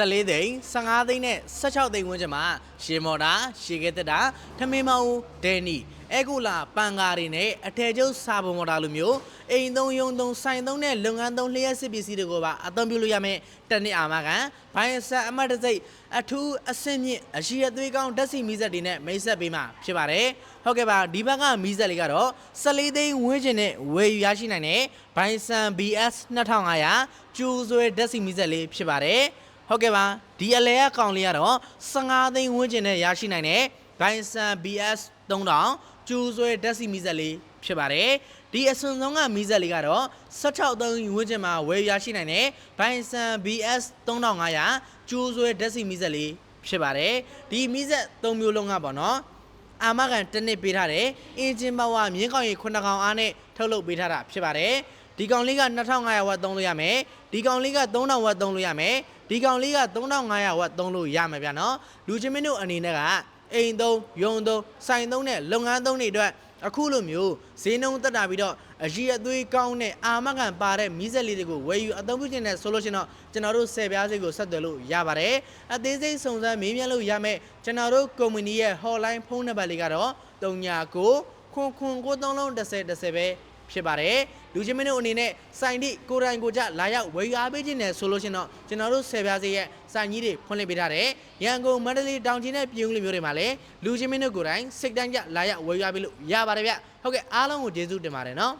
14သိန်း15သိန်းနဲ့16သိန်းဝန်းကျင်မှာရှေမော်တာရှေကဲတက်တာထမင်းမောင်ဒဲနီအဲကူလာပန်ကားတွေနဲ့အထည်ချုပ်စာပုံမော်တာလိုမျိုးအိမ်သုံးရုံသုံးဆိုင်သုံးနဲ့လုပ်ငန်းသုံးလျှက်စစ်ပစ္စည်းတွေကိုပါအသုံးပြုလို့ရမယ်တနစ်အာမခံဘိုင်းဆက်အမတ်တစိတ်အထူးအဆင့်မြင့်အရှိအသွေးကောင်းဓာတ်ဆီမီးစက်တွေနဲ့မိတ်ဆက်ပေးမှာဖြစ်ပါတယ်ဟုတ်ကဲ့ပါဒီဘက်ကမီးစက်လေးကတော့14သိန်းဝန်းကျင်နဲ့ဝယ်ယူရရှိနိုင်တဲ့ဘိုင်းဆန် BS 2500ကျူဆွဲဓာတ်ဆီမီးစက်လေးဖြစ်ပါတယ် ဟုတ်ကဲ့ပါဒီအလဲအကောင်လေးကတော့15သိန်းဝန်းကျင်နဲ့ရရှိနိုင်တဲ့ဘိုင်ဆန် BS 3000ကျူဆွဲဓာတ်ဆီမီးစက်လေးဖြစ်ပါတယ်ဒီအစွန်ဆုံးကမီးစက်လေးကတော့16သိန်းဝန်းကျင်မှာဝယ်ရရှိနိုင်တဲ့ဘိုင်ဆန် BS 3500ကျူဆွဲဓာတ်ဆီမီးစက်လေးဖြစ်ပါတယ်ဒီမီးစက်၃မျိုးလုံးကပေါ့နော်အာမခံတစ်နှစ်ပေးထားတယ်အင်ဂျင်ပါဝါမြင်းကောင်ရီ9ကောင်အားနဲ့ထုတ်လုပ်ပေးထားတာဖြစ်ပါတယ်ဒီကောင်လေးက2500ဝတ်သုံးလို့ရမယ်ဒီကောင်လေးက3000ဝတ်သုံးလို့ရမယ် ဒီကောင်လေးက3500ဝတ်သုံးလို့ရမယ်ဗျာနော်လူချင်းမင်းတို့အနေနဲ့ကအိမ်သုံးရုံသုံးစိုင်သုံးနဲ့လုပ်ငန်းသုံးတွေအတွက်အခုလိုမျိုးဈေးနှုန်းတက်တာပြီးတော့အကြီးအသွေးကောင်းတဲ့အာမခံပါတဲ့မီးစက်လေးတွေကိုဝယ်ယူအသုံးပြုခြင်းနဲ့ဆိုလို့ရှိရင်တော့ကျွန်တော်တို့ဆယ်ပြားစိတ်ကိုဆက်သွယ်လို့ရပါတယ်အသေးစိတ်စုံစမ်းမေးမြန်းလို့ရမယ်ကျွန်တော်တို့ကုမ္ပဏီရဲ့ hotline ဖုန်းနံပါတ်လေးကတော့39ခွန်ခွန်ကိုသုံးလုံး10 10ပဲ ဖြစ်ပါတယ်လူချင်းမင်းတို့အနေနဲ့စိုင်တိကိုယ်တိုင်ကိုယ်ကြလာရောက်ဝယ်ယူအားပေးခြင်းနဲ့ဆိုလို့ရှိရင်တော့ကျွန်တော်တို့ဆယ်ပြားစိတ်ရဲ့စိုင်ကြီးတွေဖွင့်လှစ်ပေးထားတယ်ရန်ကုန်မန္တလေးတောင်ကြီးနဲ့ပြည်ဦးလိုမျိုးတွေမှာလည်းလူချင်းမင်းတို့ကိုယ်တိုင်စိတ်တိုင်းကြလာရောက်ဝယ်ယူအားပေးလို့ရပါတယ်ဗျဟုတ်ကဲ့အားလုံးကိုကျေးဇူးတင်ပါတယ်နော်